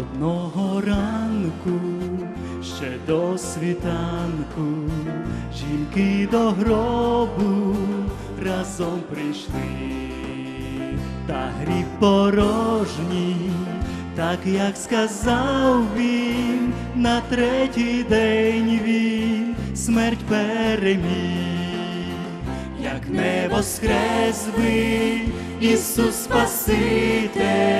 Одного ранку, ще до світанку, жінки до гробу разом прийшли, та гріб порожній, так як сказав він, на третій день він смерть переміг. Як не воскрес би Ісус Спаситель,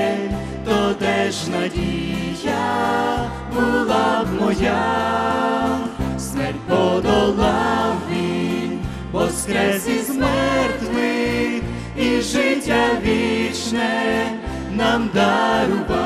де надія була б моя, смерть подолав він, воскрес із мертвих, і життя вічне нам дарував.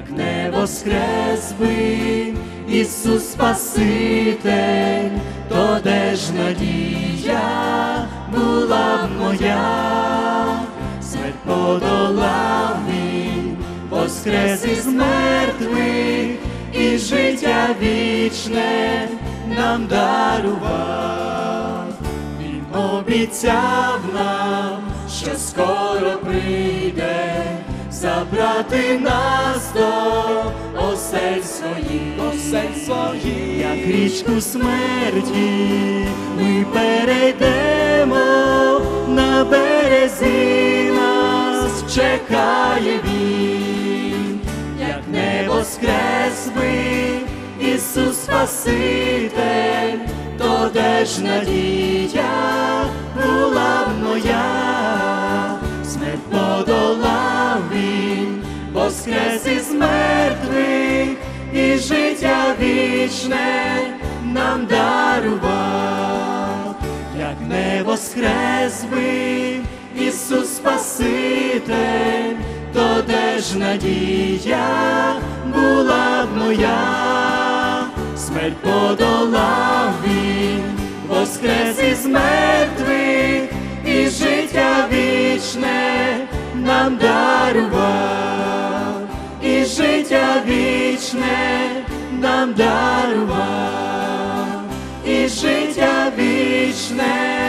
Як не воскрес би Ісус Спаситель, то де ж надія була б моя, смерть подолав він, воскрес із мертвих, і життя вічне нам дарував. Він обіцяв нам, що скоро прийде забрати нас до осель своїх, осель своїх, як річку смерті, ми перейдемо на березі нас. Чекає він, як не воскрес би Ісус Спаситель, то де ж надія була б моя, смерть він, воскрес із мертвих, і життя вічне нам дарував, як не воскрес би Ісус Спаситель, то де ж надія була б моя, смерть подолав він, воскрес із мертвих, і життя вічне нам дарував, життя вічне нам дарував, і життя вічне